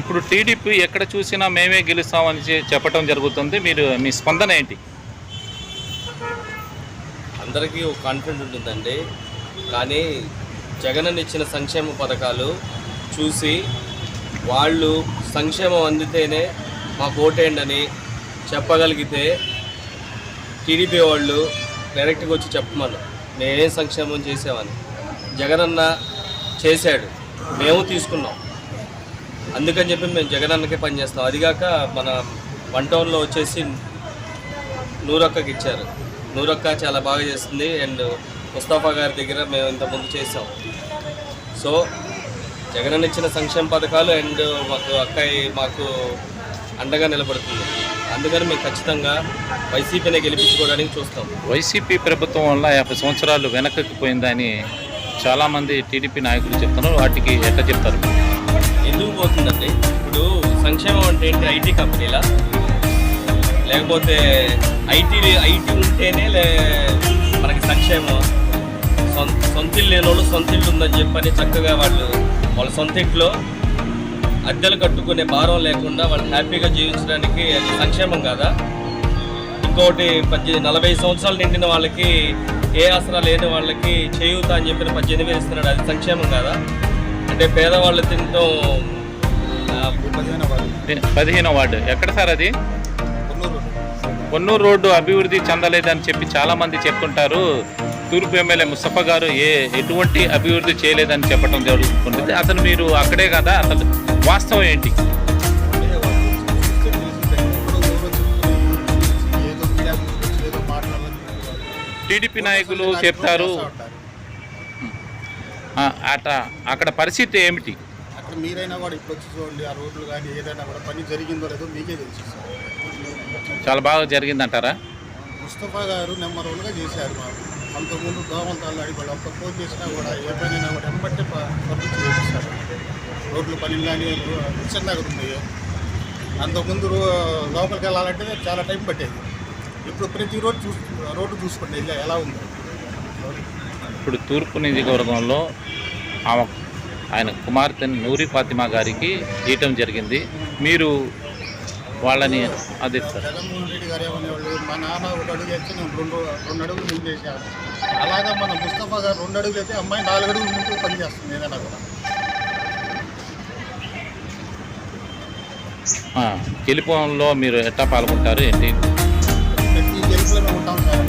ఇప్పుడు టీడీపీ ఎక్కడ చూసినా మేమే గెలుస్తామని చెప్పడం జరుగుతుంది. మీరు మీ స్పందన ఏంటి? అందరికీ ఒక కాన్ఫిడెంట్ ఉంటుందండి. కానీ జగన్ ఇచ్చిన సంక్షేమ పథకాలు చూసి వాళ్ళు సంక్షేమం అందితేనే మాకు ఓటేయండి చెప్పగలిగితే టీడీపీ వాళ్ళు డైరెక్ట్గా వచ్చి చెప్పమను నేనే సంక్షేమం చేసామని జగనన్న చేశాడు. మేము తీసుకున్నాం. అందుకని చెప్పి మేము జగనన్నకే పనిచేస్తాం అదిగాక మన వన్ టౌన్లో వచ్చేసి నూరక్కకి ఇచ్చారు. నూరక్క చాలా బాగా చేస్తుంది. అండ్ ముస్తాఫా గారి దగ్గర మేము ఇంతకుముందు చేసాం సో జగన్ ఇచ్చిన సంక్షేమ పథకాలు అండ్ మాకు అక్కయ్య మాకు అండగా నిలబడుతుంది. అందుకని మేము ఖచ్చితంగా వైసీపీని గెలిపించుకోవడానికి చూస్తాం. వైసీపీ ప్రభుత్వం వల్ల యాభై సంవత్సరాలు వెనక్కి పోయిందని చాలామంది టీడీపీ నాయకులు చెప్తున్నారు. వాటికి ఎట్లా చెప్తారు? ఎందుకు పోతుందండి ఇప్పుడు సంక్షేమం అంటే ఏంటి? ఐటీ కంపెనీలా? లేకపోతే ఐటీ ఐటీ ఉంటేనే లే మనకి సంక్షేమం. సొంత సొంత ఇల్లు లేని వాళ్ళు సొంత ఇల్లు ఉందని చెప్పని చక్కగా వాళ్ళు వాళ్ళ సొంత ఇంట్లో అద్దెలు కట్టుకునే భారం లేకుండా వాళ్ళు హ్యాపీగా జీవించడానికి అది సంక్షేమం కాదా? ఇంకోటి పద్దెనిమిది నలభై సంవత్సరాలు నిండిన వాళ్ళకి ఏ ఆసరా లేని వాళ్ళకి చేయూత అని చెప్పిన పద్దెనిమిది వేలు ఇస్తున్నాడు అది సంక్షేమం కాదా? అంటే పేదవాళ్ళు తినటం ఆ, పదిహేనో వార్డు. ఎక్కడ సార్ అది? కొన్నూరు రోడ్డు. అభివృద్ధి చెందలేదని చెప్పి చాలామంది చెప్తుంటారు. తూర్పు ఎమ్మెల్యే ముస్తఫా గారు ఏ ఎటువంటి అభివృద్ధి చేయలేదని చెప్పడం జరుగుతుంది. అసలు మీరు అక్కడే కదా? అసలు వాస్తవం ఏంటి? టీడీపీ నాయకులు చెప్తారు. అట అక్కడ పరిస్థితి ఏమిటి? అక్కడ మీరైనా కూడా ఇప్పుడు వచ్చి చూడండి ఆ రోడ్లు కానీ ఏదైనా కూడా పని జరిగిందో లేదో మీకే తెలుసు. చాలా బాగా జరిగిందంటారా? ముస్తఫా గారు నెంబర్ వన్గా చేశారు మాకు. అంతకుముందు దోమలు తల్లాడి వాళ్ళు ఒక్క ఫోన్ చేసినా కూడా ఏ పనైనా కూడా ఎంబట్టే పంపించి చేపిస్తారు. రోడ్లు పనులు కానీ మిషన్ దగ్గర ఉన్నాయి. అంతకుముందు లోపలికి వెళ్ళాలంటే చాలా టైం పట్టేది. ఇప్పుడు ప్రతి రోడ్డు చూసు రోడ్డు చూసుకోండి ఇలా ఎలా ఉంది. ఇప్పుడు తూర్పు నియోజకవర్గంలో ఆమె ఆయన కుమార్తె నూరి ఫాతిమా గారికి ఇవ్వటం జరిగింది. మీరు వాళ్ళని అదే సార్ జగన్మోహన్ రెడ్డి గారు ఏమనేవాళ్ళు మా నాన్న ఒక అడుగు వేస్తే నేను రెండు రెండు అడుగులు ముందు వేసాను అలాగా మన ముస్తఫా గారు రెండు అడుగులు అయితే అమ్మాయి నాలుగు అడుగులు ముందు పనిచేస్తుంది ఏదైనా కూడా. గెలుపంలో మీరు ఎట్లా పాల్గొంటారు ఏంటి? ప్రతి గెలుపులోనే ఉంటాం సార్